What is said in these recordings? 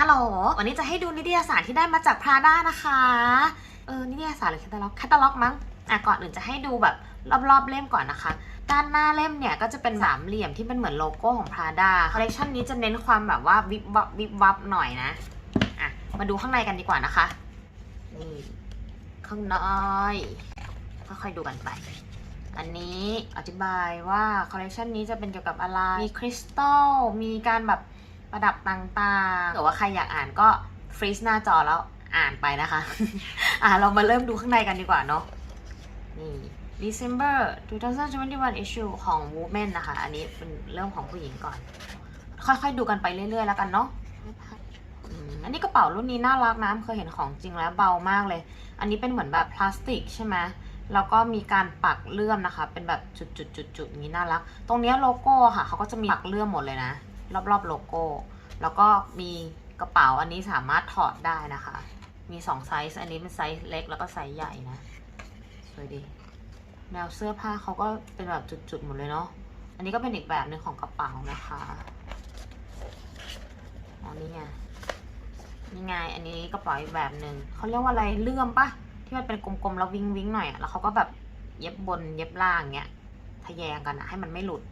ฮัลโหล วันนี้จะให้ดูนิตยสารที่ได้มาจากพราด้านะคะ เออ นิตยสารหรือแคตตาล็อก แคตตาล็อกมั้ง อะ ก่อนอื่นจะให้ดูแบบรอบๆเล่มก่อนนะคะ ด้านหน้าเล่มเนี่ยก็จะเป็นสามเหลี่ยมที่เป็นเหมือนโลโก้ของพราด้าคอลเลคชันนี้จะเน้นความแบบว่าวิบวับวิบวับหน่อยนะ อะ มาดูข้างในกันดีกว่านะคะ นี่ ข้างในค่อยๆดูกันไปอันนี้อธิบายว่าคอลเลคชันนี้จะเป็นเกี่ยวกับอะไร มีคริสตัล มีการแบบ ระดับต่างๆหรือว่าใครอยากอ่านก็ฟรีซหน้าจอแล้วอ่านไปนะคะ อะเรามาเริ่มดูข้างในกันดีกว่าเนาะ นี่ December 2021 issue ของ Women นะคะ อันนี้เป็นเรื่องของผู้หญิงก่อน ค่อยๆดูกันไปเรื่อยๆ แล้วกันเนาะอันนี้กระเป๋ารุ่นนี้น่ารักนะเคยเห็นของจริงแล้วเบามากเลย อันนี้เป็นเหมือนแบบพลาสติกใช่ไหมแล้วก็มีการปักเลื่อมนะคะ เป็นแบบจุดๆๆๆนี้น่ารัก ตรงนี้โลโก้ค่ะ เขาก็จะมีปักเลื่อมหมดเลยนะ รอบๆโลโก้ แล้วก็มีกระเป๋าอันนี้สามารถถอดได้นะคะ มีสองไซส์ อันนี้เป็นไซส์เล็กแล้วก็ไซส์ใหญ่นะ สวยดี แนวเสื้อผ้าเขาก็เป็นแบบจุดๆหมดเลยเนาะ อันนี้ก็เป็นอีกแบบหนึ่งของกระเป๋านะคะอ๋อนี่ไงนี่ไง อันนี้กระเป๋าอีกแบบหนึ่ง เขาเรียกว่าอะไร เลื่อมปะที่มันเป็นกลมๆแล้ววิงวิงๆหน่อย แล้วเขาก็แบบเย็บบนเย็บล่างเงี้ย ทะแยงกันอะให้มันไม่หลุด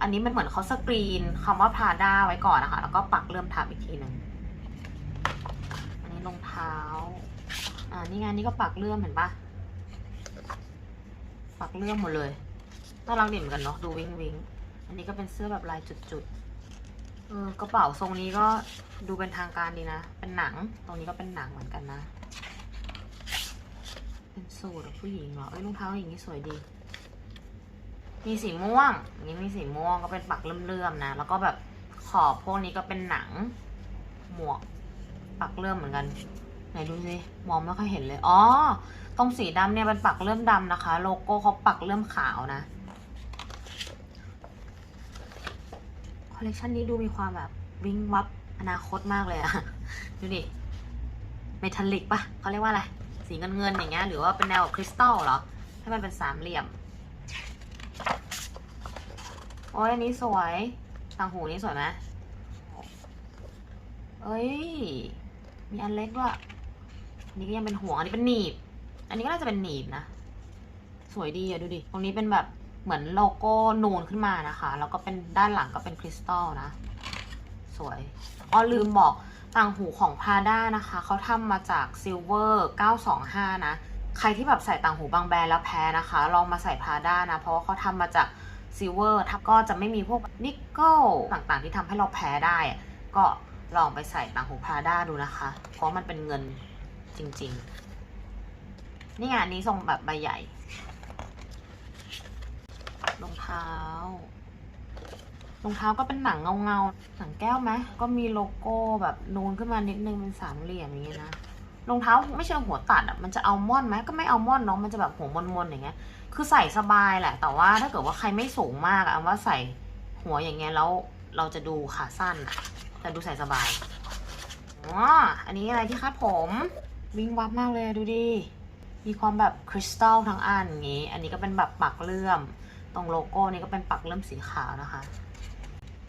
อันนี้มันเหมือนเขาสกรีนคำว่าพาด้าไว้ก่อนนะคะ แล้วก็ปักเลื่อมทับอีกทีหนึ่งอันนี้รองเท้า อ่า นี่ไงนี่ก็ปักเลื่อมเห็นปะปักเลื่อมหมดเลยน่ารักดีเหมือนกันเนาะ ดูวิงวิงอันนี้ก็เป็นเสื้อแบบลายจุดๆ เออกระเป๋าทรงนี้ก็ดูเป็นทางการดีนะ เป็นหนัง ตรงนี้ก็เป็นหนังเหมือนกันนะ เป็นสูทของผู้หญิงเหรอ เอ้ยรองเท้าอย่างนี้สวยดี มีสีม่วงนนี้มีสีม่วงก็เป็นปักเลื่อมๆนะ แล้วก็แบบขอบพวกนี้ก็เป็นหนัง หมวก ปักเลื่อมเหมือนกัน ไหนดูสิมองไม่ค่อยเห็นเลยอ๋อตรงสีดำเนี่ยเป็นปักเลื่อมดำนะคะ โลโก้เขาปักเลื่อมขาวนะคอลเลคชันนี้ดูมีความแบบวิงวับอนาคตมากเลยอะดูดิเมทัลลิกปะเขาเรียกว่าอะไร สีเงินเงินๆอย่างเงี้ยหรือว่าเป็นแนวคริสตัลเหรอให้มันเป็นสามเหลี่ยม โอ้ยอันนี้สวยต่างหูนี้สวยไหมเอ้ย มีอันเล็กด้วยอันนี้ก็ยังเป็นห่วงอันนี้เป็นหนีบ อันนี้ก็น่าจะเป็นหนีบนะ สวยดีอะดูดิ ตรงนี้เป็นแบบเหมือนโลโก้นูนขึ้นมานะคะ แล้วก็เป็นด้านหลังก็เป็นคริสตัลนะ สวย อ๋อลืมบอกต่างหูของพาด้านะคะ เขาทำมาจากซิลเวอร์925 นะ ใครที่แบบใส่ต่างหูบางแบรนด์แล้วแพ้นะคะ ลองมาใส่พาด้านะ เพราะว่าเขาทำมาจาก ซิลเวอร์ทับก็จะไม่มีพวกนิกเกิลต่างๆ ที่ทำให้เราแพ้ได้ ก็ลองไปใส่ต่างหูพาด้าดูนะคะ เพราะมันเป็นเงินจริง ๆ นี่ไงอันนี้ทรงแบบใบใหญ่รองเท้ารองเท้าก็เป็นหนังเงาๆ หนังแก้วไหมก็มีโลโก้แบบนูนขึ้นมานิดนึงเป็นสามเหลี่ยมอย่างเงี้นะ รองเท้าไม่ใช่หัวตัดอะ มันจะเอาม่อนไหมก็ไม่เอาม่อนเนาะมันจะแบบหัวมนๆอย่างเงี้ย คือใส่สบายแหละ แต่ว่าถ้าเกิดว่าใครไม่สูงมากอะว่าใส่หัวอย่างเงี้ยแล้วเราจะดูขาสั้นอะแต่ดูใส่สบายอ๋ออันนี้อะไรที่คาดผมวิ่งวับมากเลยดูดิ มีความแบบคริสตัลทั้งอันอย่างงี้ อันนี้ก็เป็นแบบปักเลื่อม ตรงโลโก้นี้ก็เป็นปักเลื่อมสีขาวนะคะ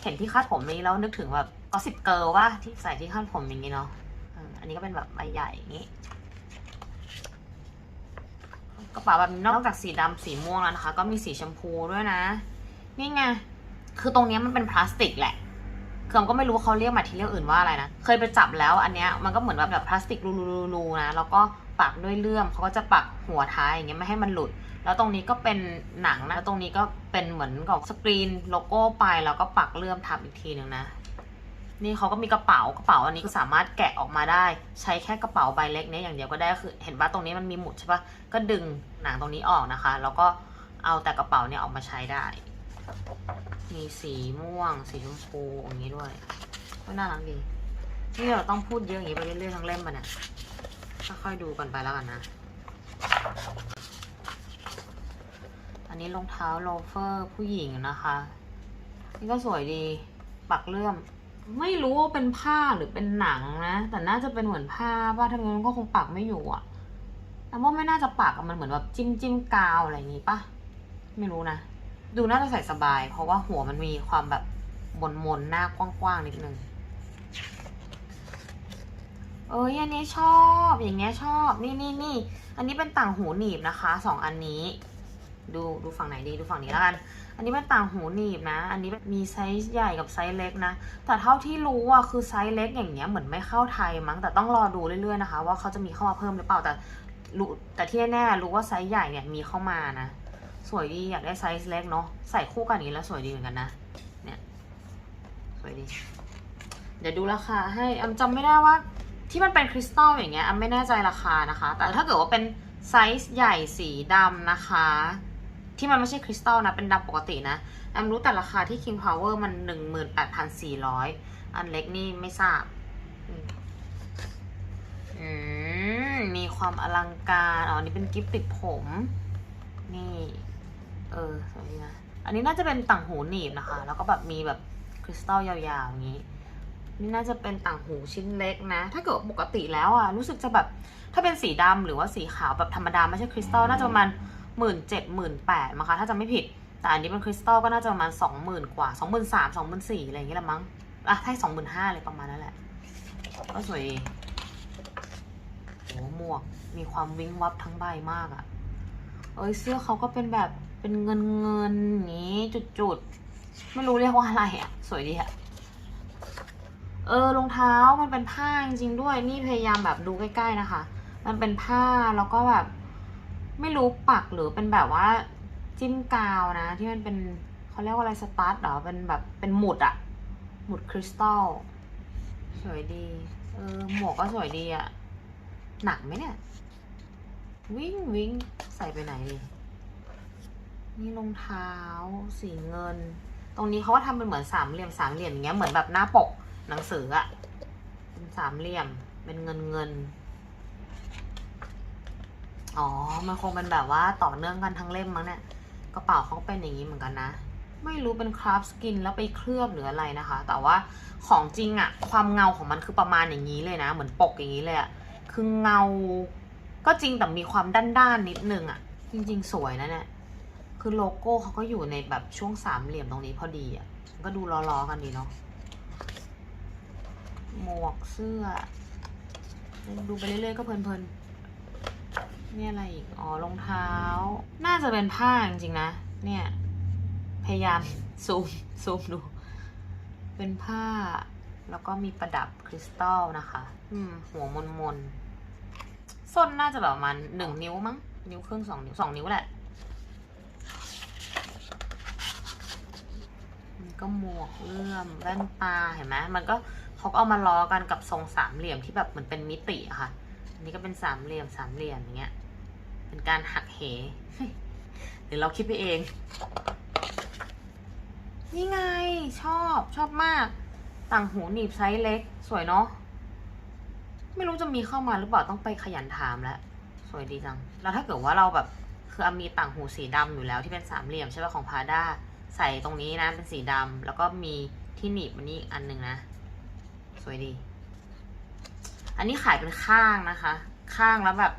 เห็นที่คาดผมนี้แล้วนึกถึงแบบก็สิบเกิร์ลว่าที่ใส่ที่คาดผมอย่างนี้เนาะอออันนี้ก็เป็นแบบใบใหญ่อย่างนี้ กระเป๋าแบบนี้นอกจากสีดำสีม่วงแล้วนะคะ ก็มีสีชมพูด้วยนะ นี่ไง คือตรงนี้มันเป็นพลาสติกแหละคือผมก็ไม่รู้ว่าเขาเรียกมาที่เรียกอื่นว่าอะไรนะ เคยไปจับแล้วอันเนี้ยมันก็เหมือนแบบแบบพลาสติกรูๆนะ แล้วก็ปักด้วยเลื่อมเขาก็จะปักหัวท้ายอย่างเงี้ยไม่ให้มันหลุด แล้วตรงนี้ก็เป็นหนังนะแล้วตรงนี้ก็เป็นเหมือนกับสกรีนโลโก้ไปแล้วก็ปักเลื่อมทับอีกทีหนึ่งนะ นี่เขาก็มีกระเป๋ากระเป๋าอันนี้คือสามารถแกะออกมาได้ ใช้แค่กระเป๋าใบเล็กเนี้ยอย่างเดียวก็ได้คือเห็นว่าตรงนี้มันมีหมุดใช่ปะก็ดึงหนังตรงนี้ออกนะคะ แล้วก็เอาแต่กระเป๋าเนี่ยออกมาใช้ได้ มีสีม่วง สีชมพูอย่างนี้ด้วยก็น่ารักดีนี่เราต้องพูดเยอะอย่างนี้ไปเรื่อยๆทั้งเล่มปะเนี่ยค่อยๆดูกันไปแล้วกันนะ อันนี้รองเท้าโลเฟอร์ผู้หญิงนะคะ นี่ก็สวยดี ปักเลื่อม ไม่รู้ว่าเป็นผ้าหรือเป็นหนังนะ แต่น่าจะเป็นเหมือนผ้าว่าทำไมมันก็คงปักไม่อยู่อะแต่ว่าไม่น่าจะปักอะมันเหมือนแบบจิ้มจิ้มกาวอะไรอย่างงี้ปะไม่รู้นะ ดูน่าจะใส่สบาย เพราะว่าหัวมันมีความแบบมนมนๆหน้ากว้างๆนิดนึง เอ้ยอันนี้ชอบอย่างเงี้ยชอบนี่นี่นี่อันนี้เป็นต่างหูหนีบนะคะสองอันนี้ ดูดูฝั่งไหนดีดูฝั่งนี้แล้วกัน อันนี้เป็นต่างหูหนีบนะ อันนี้มีไซส์ใหญ่กับไซส์เล็กนะ แต่เท่าที่รู้อะคือไซส์เล็กอย่างเงี้ยเหมือนไม่เข้าไทยมั้ง แต่ต้องรอดูเรื่อยๆนะคะ ว่าเขาจะมีเข้ามาเพิ่มหรือเปล่า แต่รู้แต่ที่แน่ๆรู้ว่าไซส์ใหญ่เนี่ยมีเข้ามานะ สวยดีอยากได้ไซส์เล็กเนาะ ใส่คู่กันอย่างนี้แล้วสวยดีเหมือนกันนะ เนี่ย สวยดี เดี๋ยวดูราคาให้อำจำไม่ได้ว่า ที่มันเป็นคริสตัลอย่างเงี้ยอำไม่แน่ใจราคานะคะ แต่ถ้าเกิดว่าเป็นไซส์ใหญ่สีดำนะคะ ที่มันไม่ใช่คริสตัลนะ เป็นดำปกตินะ แอมรู้แต่ราคาที่ King Power มัน 18,400 อันเล็กนี่ไม่ทราบ อืม มีความอลังการ อ๋อ นี่เป็นกิฟต์ติดผม นี่ เออสวยดีนะ อันนี้น่าจะเป็นต่างหูหนีบนะคะ แล้วก็แบบมีแบบคริสตัลยาวๆอย่างนี้ นี่น่าจะเป็นต่างหูชิ้นเล็กนะ ถ้าเกิดปกติแล้วอะ รู้สึกจะแบบ ถ้าเป็นสีดำหรือว่าสีขาวแบบธรรมดาไม่ใช่คริสตัลน่าจะประมาณ หมื่นเจ็ดหมื่นแปดมั้งคะถ้าจะไม่ผิด แต่อันนี้เป็นคริสตัลก็น่าจะประมาณสองหมื่นกว่าสองหมื่นสามสองหมื่นสี่อะไรอย่างเงี้ยละมั้งอะให้สองหมื่นห้าเลยประมาณนั้นแหละ ก็สวยโอ้หมวกมีความวิ้งวับทั้งใบมากอะ่ะ เอ้ยเสื้อเขาก็เป็นแบบเป็นเงินเงินนี้จุดๆ ไม่รู้เรียกว่าอะไรอะ่ะ สวยดีอะ่ะ เออรองเท้ามันเป็นผ้าจริงๆด้วย นี่พยายามแบบดูใกล้ๆนะคะ มันเป็นผ้าแล้วก็แบบ ไม่รู้ปักหรือเป็นแบบว่าจิ้มกาวนะ ที่มันเป็นเขาเรียกว่าอะไรสตาร์ทเหรอเป็นแบบเป็นหมุดอะหมุดคริสตัลสวยดี เออหมวกก็สวยดีอะหนักไหมเนี่ย วิ่งวิ่งใส่ไปไหนดีนี่รองเท้า สีเงิน ตรงนี้เขาก็ทำเป็นเหมือนสามเหลี่ยมสามเหลี่ยมอย่างเงี้ยเหมือนแบบหน้าปกหนังสืออะเป็นสามเหลี่ยมเป็นเงินเงิน อ๋อ มันคงเป็นแบบว่าต่อเนื่องกันทั้งเล่มมั้งเนี่ย กระเป๋าเขาเป็นอย่างนี้เหมือนกันนะ ไม่รู้เป็นคราฟสกินแล้วไปเคลือบหรืออะไรนะคะ แต่ว่าของจริงอะความเงาของมันคือประมาณอย่างนี้เลยนะ เหมือนปกอย่างนี้เลยอะคือเงา ก็จริงแต่มีความด้านๆนิดนึงอะจริง ๆ สวยนะเนี่ย คือโลโก้เขาก็อยู่ในแบบช่วงสามเหลี่ยมตรงนี้พอดีอะก็ดูล้อๆกันดีเนาะ หมวกเสื้อ ดูไปเรื่อยๆก็เพลินๆ นี่อะไรอีก อ๋อรองเท้า น่าจะเป็นผ้าจริงๆนะ เนี่ย พยายามซูมซูมดู เป็นผ้า แล้วก็มีประดับคริสตัลนะคะ อืม หัวมนมนส้นน่าจะแบบประมาณหนึ่งนิ้วมั้ง นิ้วครึ่งสองนิ้วสองนิ้วแหละนี่ก็หมวกเลื่อมแว่นตาเห็นไหมมันก็เขาก็เอามาล้อกันกับทรงสามเหลี่ยมที่แบบเหมือนเป็นมิติอะค่ะ อันนี้ก็เป็นสามเหลี่ยมสามเหลี่ยมอย่างเงี้ย เป็นการหักเหหรือเราคิดไปเอง นี่ไงชอบชอบมาก ต่างหูหนีบไซส์เล็ก สวยเนาะ ไม่รู้จะมีเข้ามาหรือเปล่าต้องไปขยันถามแล้ว สวยดีจัง แล้วถ้าเกิดว่าเราแบบคืออามีต่างหูสีดำอยู่แล้วที่เป็นสามเหลี่ยมใช่ป่ะของพาด้าใส่ตรงนี้นะเป็นสีดำแล้วก็มีที่หนีบมันนี้อันหนึ่งนะ สวยดี อันนี้ขายเป็นข้างนะคะ ข้างแล้วแบบ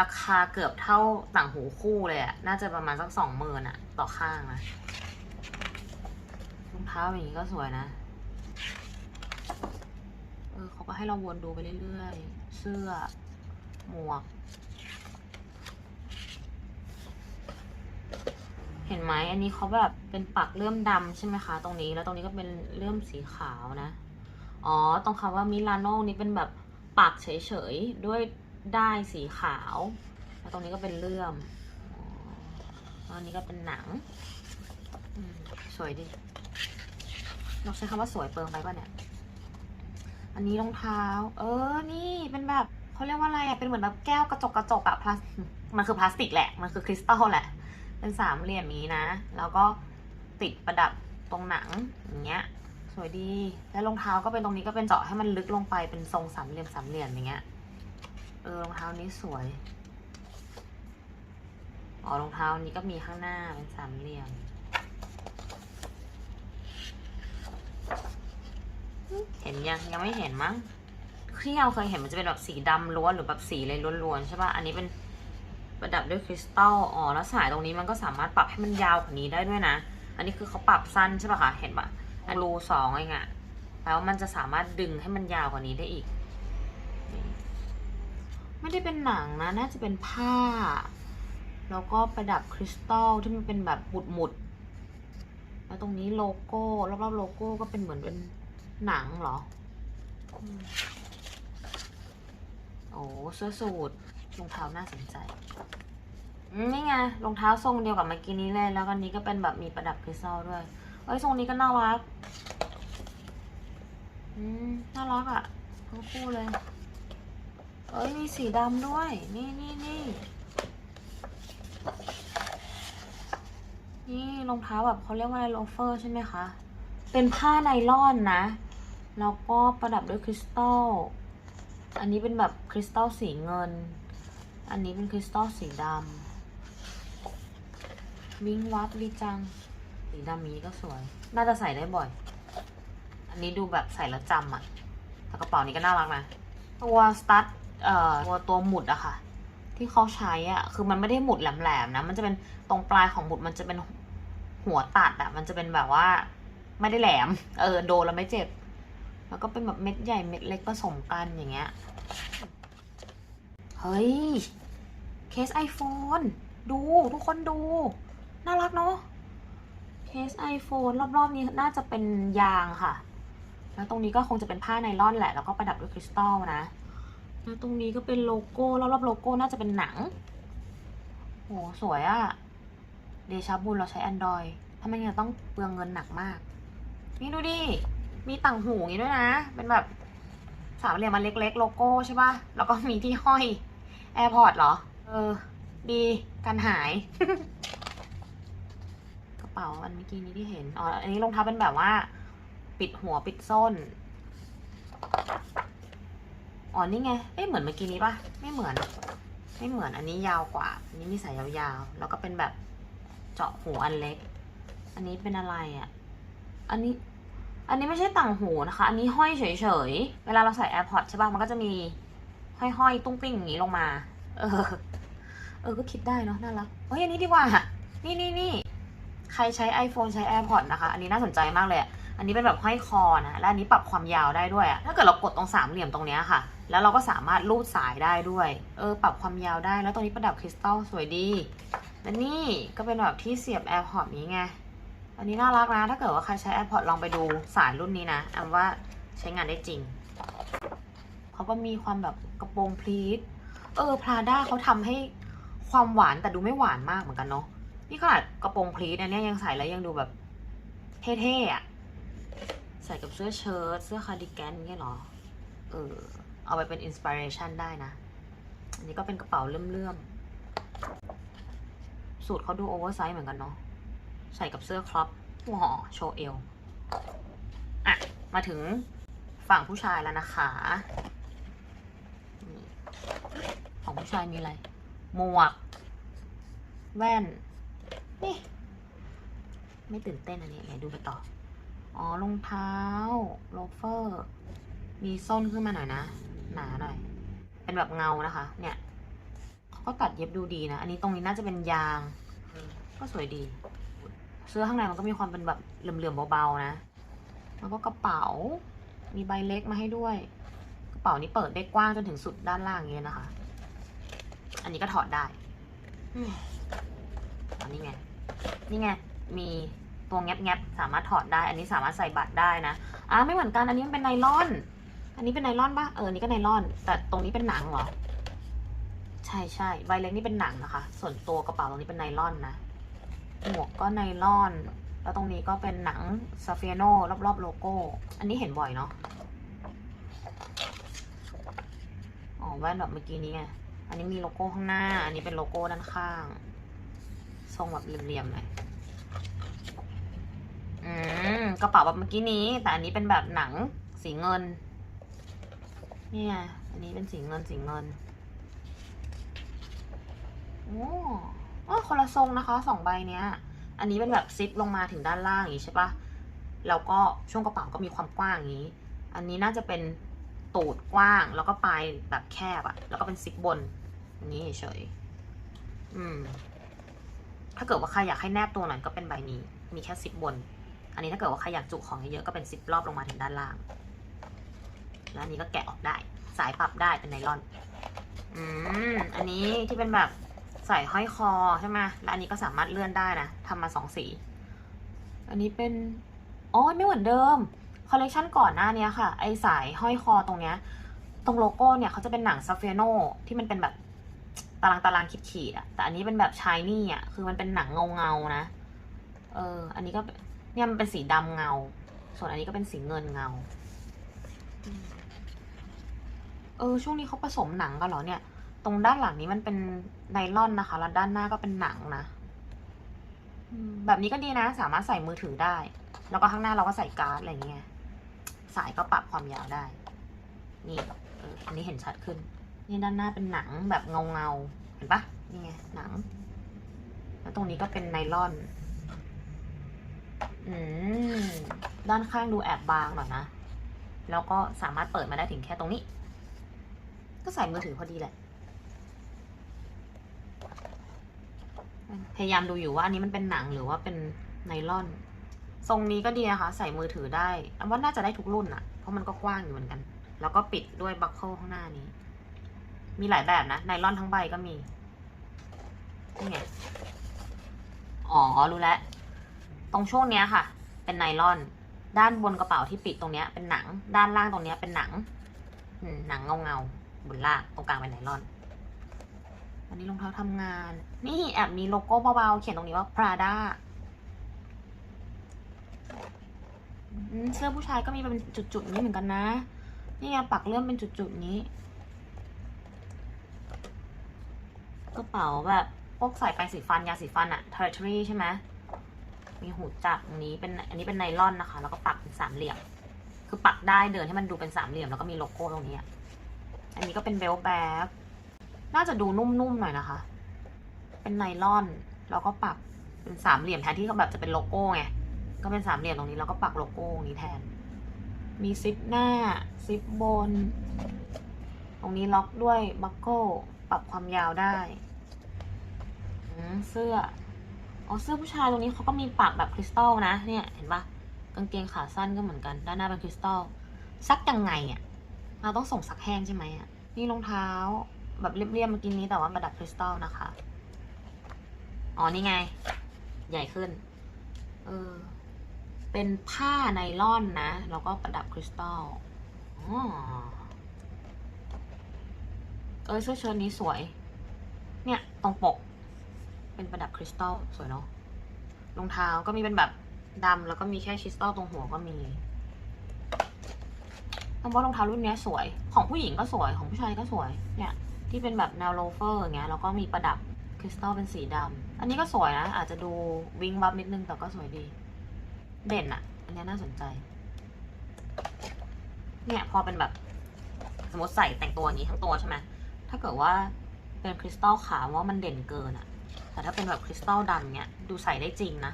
ราคาเกือบเท่าต่างหูคู่เลยอะน่าจะประมาณสักสองหมื่นอะต่อข้างนะรองเท้าอย่างนี้ก็สวยนะ เออเขาก็ให้เราวนดูไปเรื่อยๆ เสื้อ หมวก เห็นไหมอันนี้เขาแบบเป็นปักเลื่อมดำใช่ไหมคะ ตรงนี้ แล้วตรงนี้ก็เป็นเลื่อมสีขาวนะ อ๋อ ตรงคำว่ามิลานโน่นี่เป็นแบบปักเฉยๆ ด้วย ได้สีขาว แล้วตรงนี้ก็เป็นเลื่อมอันนี้ก็เป็นหนัง สวยดีเราใช้คำว่าสวยเปิงไปป่ะเนี่ย อันนี้รองเท้า เออ นี่เป็นแบบเขาเรียกว่าอะไรอะเป็นเหมือนแบบแก้วกระจกกระจกอะพลาสมันคือพลาสติกแหละ มันคือคริสตัลแหละ เป็นสามเหลี่ยมนี้นะ แล้วก็ติดประดับตรงหนังอย่างเงี้ย สวยดี แล้วรองเท้าก็เป็นตรงนี้ก็เป็นเจาะให้มันลึกลงไปเป็นทรงสามเหลี่ยมสามเหลี่ยมอย่างเงี้ย เออรองเท้านี้สวย อ๋อรองเท้านี้ก็มีข้างหน้าเป็นสามเหลี่ยมเห็นยังยังไม่เห็นมั้งที่เราเคยเห็นมันจะเป็นแบบสีดำล้วนหรือแบบสีอะไรล้วนๆใช่ป่ะอันนี้เป็นประดับด้วยคริสตัลอ๋อแล้วสายตรงนี้มันก็สามารถปรับให้มันยาวกว่านี้ได้ด้วยนะ อันนี้คือเขาปรับสั้นใช่ป่ะคะเห็นป่ะอันรูสองเองอะแปลว่ามันจะสามารถดึงให้มันยาวกว่านี้ได้อีก ไม่ได้เป็นหนังนะ น่าจะเป็นผ้า แล้วก็ประดับคริสตัลที่มันเป็นแบบหมุดหมุดแล้วตรงนี้โลโก้รอบๆโลโก้ก็เป็นเหมือนเป็นหนังเหรอ โอ้เสื้อสูทรองเท้าน่าสนใจนี่ไงรองเท้าทรงเดียวกับเมื่อกี้นี้เลย แล้วก็อันนี้ก็เป็นแบบมีประดับคริสตัลด้วยเอ้ยทรงนี้ก็น่ารัก อืม น่ารักอะ่ะทั้งคู่เลย เอ้ยมีสีดำด้วย นี่นี่นี่นี่รองเท้าแบบเขาเรียกว่าอะไรโลเฟอร์ใช่ไหมคะ เป็นผ้าไนล่อนนะ แล้วก็ประดับด้วยคริสตัล อันนี้เป็นแบบคริสตัลสีเงิน อันนี้เป็นคริสตัลสีดำวิงวับดีจัง สีดำนี้ก็สวย น่าจะใส่ได้บ่อย อันนี้ดูแบบใส่แล้วจำอะแต่กระเป๋านี้ก็น่ารักนะ ตัวสตั๊ด เอ่อตัวตัวหมุดอะค่ะ ที่เขาใช้อะคือมันไม่ได้หมุดแหลมๆนะ มันจะเป็นตรงปลายของหมุดมันจะเป็นหัวตัดอะมันจะเป็นแบบว่า ไม่ได้แหลม เออโดนแล้วไม่เจ็บ แล้วก็เป็นแบบเม็ดใหญ่เม็ดเล็กผสมกันอย่างเงี้ย เฮ้ย เคส iPhone ดูทุกคนดู น่ารักเนาะเคส iPhone รอบๆนี้น่าจะเป็นยางค่ะ แล้วตรงนี้ก็คงจะเป็นผ้าไนล่อนแหละ แล้วก็ประดับด้วยคริสตัลนะ แล้วตรงนี้ก็เป็นโลโก้รอบๆโลโก้น่าจะเป็นหนังโหสวยอะเดชาบุญเราใช้ Android ทำไมเนี่ยต้องเปลืองเงินหนักมาก นี่ดูดิ มีต่างหูอย่างนี้ด้วยนะ เป็นแบบสามเหลี่ยมมันเล็กๆ โลโก้ใช่ปะแล้วก็มีที่ห้อย AirPod เหรอ เออ ดีกันหาย กระเป๋าอันเมื่อกี้นี้ที่เห็น อ๋อ อันนี้รองเท้าเป็นแบบว่า ปิดหัวปิดส้น อ๋อนี่ไงเอ๊ะเหมือนเมื่อกี้นี้ปะไม่เหมือน ไม่เหมือนอันนี้ยาวกว่า อันนี้มีสายยาวๆ แล้วก็เป็นแบบเจาะหูอันเล็ก อันนี้เป็นอะไรอะ่ะ อันนี้ อันนี้ไม่ใช่ต่างหูนะคะ อันนี้ห้อยเฉยๆ เวลาเราใส่ AirPods ใช่ป่ะมันก็จะมีห้อยๆ ตุ้งติ้งอย่างนี้ลงมา เออ เออ ก็คิดได้เนาะ น่ารักเฮ้ยอันนี้ดีกว่า นี่นี่นี่ ใครใช้ iPhone ใช้ AirPods นะคะ อันนี้น่าสนใจมากเลยอะอันนี้เป็นแบบห้อยคอนะ และอันนี้ปรับความยาวได้ด้วยอะถ้าเกิดเรากดตรงสามเหลี่ยมตรงเนี้ยค่ะ แล้วเราก็สามารถลูดสายได้ด้วย เออ ปรับความยาวได้ แล้วตรงนี้ประดับคริสตัลสวยดี และนี่ก็เป็นแบบที่เสียบ AirPods นี้ไง อันนี้น่ารักนะ ถ้าเกิดว่าใครใช้ AirPods ลองไปดูสายรุ่นนี้นะแอมว่าใช้งานได้จริง เขาก็มีความแบบกระโปรงพลีท เออพราด้าเขาทำให้ความหวานแต่ดูไม่หวานมากเหมือนกันเนาะ นี่ขนาดกระโปรงพลีทอันเนี้ยยังใส่แล้วยังดูแบบเท่ๆอะใส่กับเสื้อเชิ้ตเสื้อคาร์ดิแกนเงี้ยเหรอ เออ เอาไปเป็นอินสปิเรชันได้นะ อันนี้ก็เป็นกระเป๋าเลื่อมๆ สูตรเขาดูโอเวอร์ไซส์เหมือนกันเนาะ ใส่กับเสื้อครอปหัวห่อโชว์เอว อะ มาถึงฝั่งผู้ชายแล้วนะคะของผู้ชายมีอะไร หมวก แว่น นี่ ไม่ตื่นเต้นอันนี้ไงดูไปต่อ อ๋อรองเท้า โลเฟอร์ มีส้นขึ้นมาหน่อยนะ หนาหน่อย เป็นแบบเงานะคะ เนี่ยเขาก็ตัดเย็บดูดีนะ อันนี้ตรงนี้น่าจะเป็นยาง ก็สวยดี เสื้อข้างในมันก็มีความเป็นแบบเหลื่อมๆเบาๆนะ แล้วก็กระเป๋า มีใบเล็กมาให้ด้วย กระเป๋านี้เปิดได้กว้างจนถึงสุดด้านล่างเงี้ยนะคะ อันนี้ก็ถอดได้อันนี้ไง นี่ไง มีตัวแงบๆสามารถถอดได้ อันนี้สามารถใส่บัตรได้นะ อ่าไม่เหมือนกัน อันนี้มันเป็นไนลอน อันนี้เป็นไนลอนปะเออนี่ก็ไนลอน แต่ตรงนี้เป็นหนังเหรอ ใช่ใช่ใบเล็กนี่เป็นหนังนะคะ ส่วนตัวกระเป๋าตรงนี้เป็นไนลอนนะหมวกก็ไนลอน แล้วตรงนี้ก็เป็นหนังซาเฟียโนรอบๆโลโก้ อันนี้เห็นบ่อยเนาะอ๋อแว่นแบบเมื่อกี้นี้ไงอันนี้มีโลโก้ข้างหน้า อันนี้เป็นโลโก้ด้านข้าง ทรงแบบเหลี่ยมๆหน่อยอืมกระเป๋าแบบเมื่อกี้นี้ แต่อันนี้เป็นแบบหนังสีเงิน นี่ไง อันนี้เป็นสีเงินสีเงินโอ้อ๋อคนละทรงนะคะสองใบเนี้ย อันนี้เป็นแบบซิปลงมาถึงด้านล่างอย่างนี้ใช่ปะแล้วก็ช่วงกระเป๋าก็มีความกว้างอย่างนี้ อันนี้น่าจะเป็นตูดกว้างแล้วก็ปลายแบบแคบอะแล้วก็เป็นซิปบนอันนี้เฉย อืม ถ้าเกิดว่าใครอยากให้แนบตัวหน่อยก็เป็นใบนี้ มีแค่ซิปบน อันนี้ถ้าเกิดว่าใครอยากจุของเยอะๆก็เป็นซิปรอบลงมาถึงด้านล่าง แล้วนี้ก็แกะออกได้ สายปรับได้เป็นไนลอน อืม อันนี้ที่เป็นแบบใส่ห้อยคอใช่ไหมแล้วอันนี้ก็สามารถเลื่อนได้นะทำมาสองสี อันนี้เป็นอ๋อไม่เหมือนเดิม คอลเลกชันก่อนหน้าเนี้ยค่ะ ไอสายห้อยคอตรงเนี้ย ตรงโลโก้เนี่ยเขาจะเป็นหนังซาเฟโนที่มันเป็นแบบตารางตารางขีดขีดอะแต่อันนี้เป็นแบบชายนี่อะคือมันเป็นหนังเงาเงานะ เออ อันนี้ก็เนเนี่ยมันเป็นสีดำเงา ส่วนอันนี้ก็เป็นสีเงินเงา เออช่วงนี้เขาผสมหนังกันเหรอเนี่ย ตรงด้านหลังนี้มันเป็นไนลอนนะคะ แล้วด้านหน้าก็เป็นหนังนะอืมแบบนี้ก็ดีนะ สามารถใส่มือถือได้ แล้วก็ข้างหน้าเราก็ใส่การ์ดอะไรอย่างเงี้ยสายก็ปรับความยาวได้ นี่เอออันนี้เห็นชัดขึ้น นี่ด้านหน้าเป็นหนังแบบเงาเงาๆเห็นปะนี่ไงหนัง แล้วตรงนี้ก็เป็นไนลอน อืมด้านข้างดูแอบบางหน่อยนะ แล้วก็สามารถเปิดมาได้ถึงแค่ตรงนี้ ก็ใส่มือถือพอดีแหละ พยายามดูอยู่ว่าอันนี้มันเป็นหนังหรือว่าเป็นไนล่อน ทรงนี้ก็ดีนะคะ ใส่มือถือได้อันว่าน่าจะได้ทุกรุ่นอะเพราะมันก็กว้างอยู่เหมือนกัน แล้วก็ปิดด้วยบัคเกิลข้างหน้านี้ มีหลายแบบนะไนล่อนทั้งใบก็มีนี่ไงอ๋อ รู้แล้ว ตรงช่วงเนี้ยค่ะ เป็นไนล่อน ด้านบนกระเป๋าที่ปิดตรงเนี้ยเป็นหนัง ด้านล่างตรงเนี้ยเป็นหนัง หนังเงาเงา บนล่างตรงกลางเป็นไนลอน อันนี้รองเท้าทำงาน นี่แอบมีโลโก้เบาๆเขียนตรงนี้ว่า Prada เสื้อผู้ชายก็มีเป็นจุดๆนี้เหมือนกันนะ นี่ไงปักเลื่อมเป็นจุดๆนี้ กระเป๋าแบบพวกใส่ไปสีฟันยาสีฟันอะ territory ใช่ไหม มีหูจับตรงนี้เป็นอันนี้เป็นไนลอนนะคะ แล้วก็ปักเป็นสามเหลี่ยม คือปักได้เดินให้มันดูเป็นสามเหลี่ยม แล้วก็มีโลโก้ตรงนี้อะ อันนี้ก็เป็นเบลแบ็กน่าจะดูนุ่มๆหน่อยนะคะ เป็นไนล่อนแล้วก็ปักเป็นสามเหลี่ยมแทนที่เขาแบบจะเป็นโลโก้ไง ก็เป็นสามเหลี่ยมตรงนี้แล้วก็ปักโลโก้ตรงนี้แทน มีซิปหน้าซิปบน ตรงนี้ล็อกด้วยบัคเกิลปรับความยาวได้เสื้ออ๋อเสื้อผู้ชายตรงนี้เขาก็มีปักแบบคริสตัลนะ เนี่ยเห็นปะกางเกงขาสั้นก็เหมือนกัน ด้านหน้าเป็นคริสตัลซักยังไงอะ่ะ เราต้องส่งซักแห้งใช่ไหมอะ นี่รองเท้าแบบเรียบๆเมื่อกี้นี้แต่ว่าประดับคริสตัลนะคะ อ๋อ นี่ไง ใหญ่ขึ้น เออ เป็นผ้าไนล่อนนะ แล้วก็ประดับคริสตัลอ๋อเออเสื้อเชิ้ตนี้สวย เนี่ย ตรงปก เป็นประดับคริสตัลสวยเนาะ รองเท้าก็มีเป็นแบบดำแล้วก็มีแค่คริสตัลตรงหัวก็มี ต้องว่ารองเท้ารุ่นนี้สวย ของผู้หญิงก็สวย ของผู้ชายก็สวย เนี่ย ที่เป็นแบบแนวโลเฟอร์อย่างเงี้ย แล้วก็มีประดับคริสตัลเป็นสีดำอันนี้ก็สวยนะ อาจจะดูวิงวับนิดนึง แต่ก็สวยดี เด่นอะอันเนี้ยน่าสนใจ เนี่ยพอเป็นแบบ สมมติใส่แต่งตัวอย่างนี้ทั้งตัวใช่ไหมถ้าเกิดว่าเป็นคริสตัลขาวว่ามันเด่นเกินอะแต่ถ้าเป็นแบบคริสตัลดำเนี่ยดูใส่ได้จริงนะ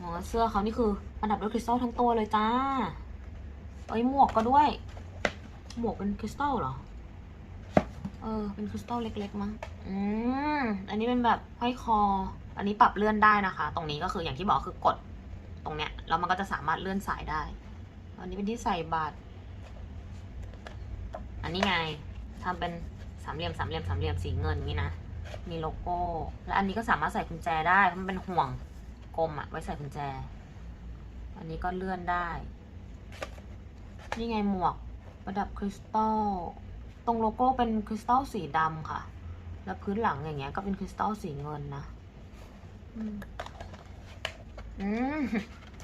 อ๋อเสื้อเขานี่คือประดับด้วยคริสตัลทั้งตัวเลยจ้า เอ้ยหมวกก็ด้วย หมวกเป็นคริสตัลเหรอ เออ เป็นคริสตัลเล็กๆมั้ง อืม อันนี้เป็นแบบห้อยคอ อันนี้ปรับเลื่อนได้นะคะ ตรงนี้ก็คืออย่างที่บอกคือกดตรงเนี้ยแล้วมันก็จะสามารถเลื่อนสายได้ อันนี้เป็นที่ใส่บัตร อันนี้ไงทำเป็นสามเหลี่ยมสามเหลี่ยมสามเหลี่ยมสีเงินนี่นะ มีโลโก้ และอันนี้ก็สามารถใส่กุญแจได้เพราะมันเป็นห่วงกลมอะไว้ใส่กุญแจ อันนี้ก็เลื่อนได้ นี่ไงหมวกประดับคริสตัล ตรงโลโก้เป็นคริสตัลสีดำค่ะ แล้วพื้นหลังอย่างเงี้ยก็เป็นคริสตัลสีเงินนะ อืมอม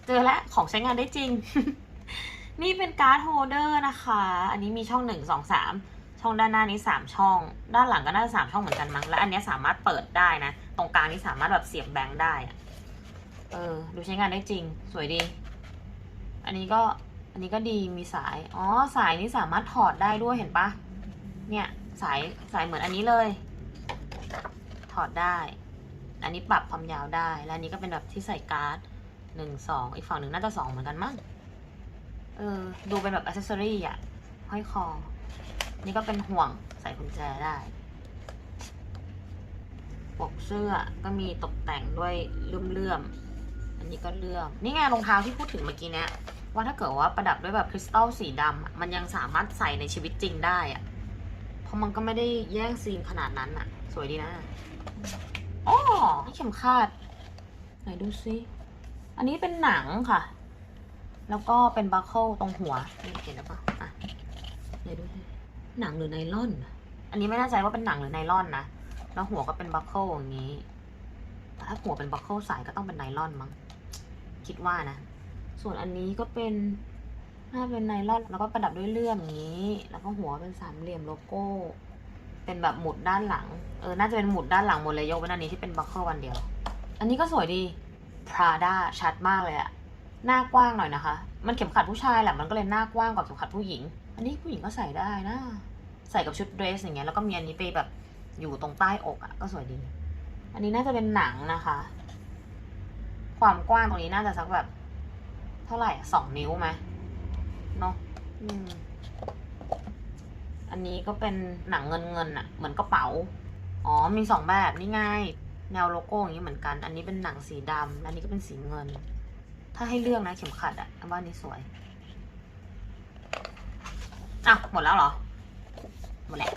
เจอแล้วของใช้งานได้จริง นี่เป็นการ์ดโฮเดอร์นะคะ อันนี้มีช่องหนึ่งสองสามช่องด้านหน้านี้สามช่อง ด้านหลังก็น่าจะสามช่องเหมือนกันมั้ง และอันนี้สามารถเปิดได้นะ ตรงกลางนี้สามารถแบบเสียบแบงค์ได้ เออ ดูใช้งานได้จริง สวยดี อันนี้ก็ อันนี้ก็ดีมีสาย อ๋อ สายนี้สามารถถอดได้ด้วยเห็นปะ เนี่ยสายสายเหมือนอันนี้เลย ถอดได้ อันนี้ปรับความยาวได้ และอันนี้ก็เป็นแบบที่ใส่การ์ดหนึ่งสองอีกฝั่งหนึ่งน่าจะสองเหมือนกันมั้ง เออ ดูเป็นแบบอ c เซสซอรี่อะห้อยคอ นี่ก็เป็นห่วงใส่กุญแจได้ปกเสื้อก็มีตกแต่งด้วยเลื่อมๆ อันนี้ก็เลื่อม นี่ไงรองเท้าที่พูดถึงเมื่อกี้เนี้ย ว่าถ้าเกิดว่าประดับด้วยแบบคริสตัลสีดำมันยังสามารถใส่ในชีวิตจริงได้อะเพราะมันก็ไม่ได้แย่งซีนขนาดนั้นอะสวยดีนะอ๋อนี่เข็มขัดไหนดูซิอันนี้เป็นหนังค่ะ แล้วก็เป็นบัคเคิลตรงหัวเห็นหรือเปล่าอะไหนดูซิหนังหรือไนล่อน อันนี้ไม่แน่ใจว่าเป็นหนังหรือไนล่อนนะแล้วหัวก็เป็นบัคเคิลอย่างนี้ แต่ถ้าหัวเป็นบัคเคิลสายก็ต้องเป็นไนล่อนมั้ง คิดว่านะ ส่วนอันนี้ก็เป็นน่าเป็นไนล่อน แล้วก็ประดับด้วยเลื่อมอย่างนี้ แล้วก็หัวเป็นสามเหลี่ยมโลโก้ เป็นแบบหมุดด้านหลัง เออ น่าจะเป็นหมุดด้านหลังหมดเลยยกเว้นอันนี้ที่เป็นบัคเคิลวันเดียว อันนี้ก็สวยดี Prada ชัดมากเลยอะหน้ากว้างหน่อยนะคะ มันเข็มขัดผู้ชายแหละ มันก็เลยหน้ากว้างกว่าเข็มขัดผู้หญิง อันนี้ผู้หญิงก็ใส่ได้นะ ใส่กับชุดเดรสอย่างเงี้ย แล้วก็มีอันนี้ไปแบบอยู่ตรงใต้อกอะก็สวยดี อันนี้น่าจะเป็นหนังนะคะ ความกว้างตรงนี้น่าจะสักแบบ เท่าไหร่อะสองนิ้วไหมเนาะอืมอันนี้ก็เป็นหนังเงินเงินๆอะเหมือนกระเป๋า อ๋อมีสองแบบนี่ไงแนวโลโก้อย่างนี้เหมือนกัน อันนี้เป็นหนังสีดำอันนี้ก็เป็นสีเงิน ถ้าให้เลือกนะเข็มขัดอะอันว่าอันนี้สวยอะหมดแล้วเหรอ หมดแล้ว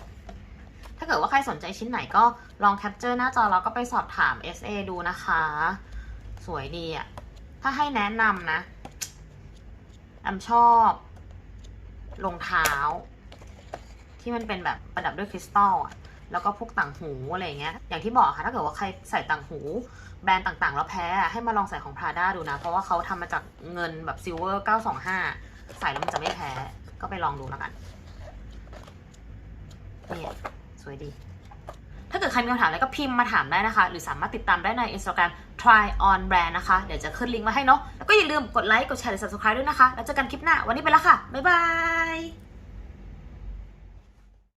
ถ้าเกิดว่าใครสนใจชิ้นไหนก็ลองแคปเจอร์หน้าจอแล้วก็ไปสอบถาม SA ดูนะคะ สวยดีอะ ถ้าให้แนะนำนะแอมชอบรองเท้า ที่มันเป็นแบบประดับด้วยคริสตัลอะแล้วก็พวกต่างหูอะไรเงี้ย อย่างที่บอกค่ะ ถ้าเกิดว่าใครใส่ต่างหู แบรนด์ต่างๆ แล้วแพ้ให้มาลองใส่ของ Prada ดูนะ เพราะว่าเขาทำมาจากเงินแบบซิลเวอร์925ใส่แล้วมันจะไม่แพ้ ก็ไปลองดูแล้วกัน เนี่ย สวยดี ถ้าเกิดใครมีคำถามอะไรก็พิมพ์มาถามได้นะคะ หรือสามารถติดตามได้ใน Instagram try on brand นะคะ เดี๋ยวจะขึ้นลิงก์มาให้เนาะ แล้วก็อย่าลืมกดไลค์ กดแชร์ หรือ subscribe ด้วยนะคะ แล้วเจอกันคลิปหน้า วันนี้ไปแล้วค่ะ บ๊ายบาย